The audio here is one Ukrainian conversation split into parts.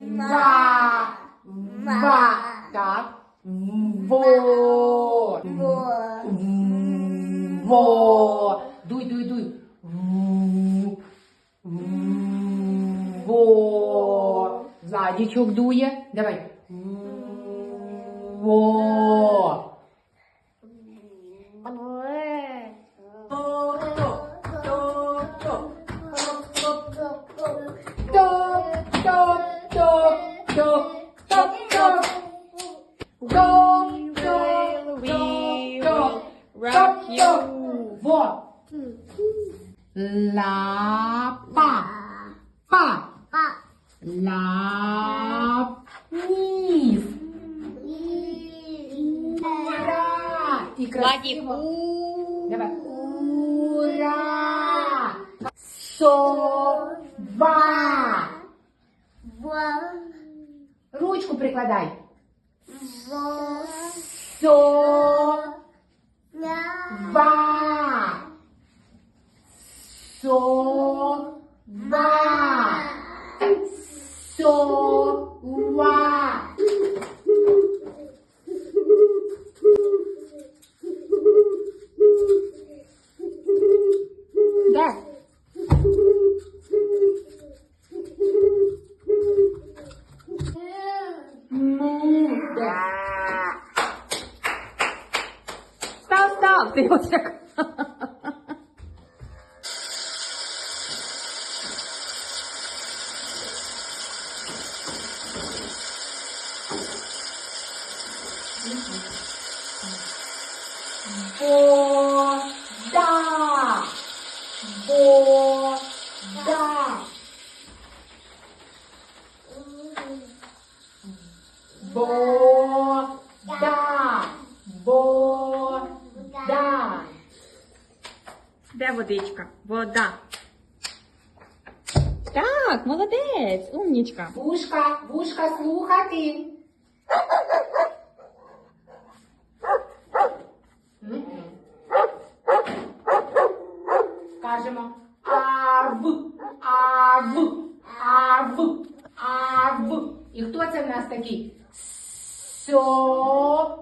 Ва. Ва. Так. Во. Во. Дуй, дуй, дуй. Ву. Во. Владічок дує. Давай. Во. топ, топ, топ, топ. Топ, топ, We топ, will топ, rock топ. you. Во. Ла, па, па. Ла, низ. Ура. И Владик, красиво. у. Давай. Ура. Сова. Idêntico, prekladaj. Sova. Sova. Ти от як. Водичка? Вода. Так, молодець, умнічка. Вушка, вушка слухати. Мгм. Кажемо ав, ав, ав, ав. І хто це в нас такий? Собака.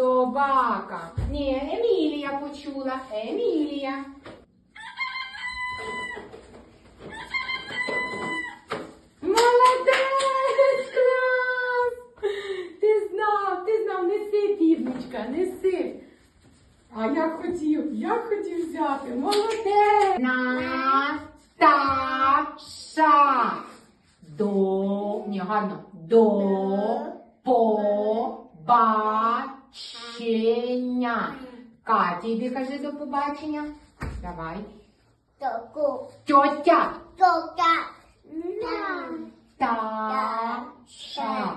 Собака. Ні, Емілія почула. Емілія. Молодець, клас! Ти знав, ти знав, неси, півничка, неси. А я хотів, я хотів взяти. Молодець! Наташа. До, ні, гарно. До Каті, кажи до побачення. Давай. Тьотя. Таша.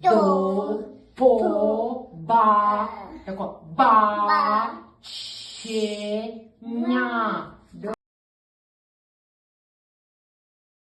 До. Поба. Тако бачення.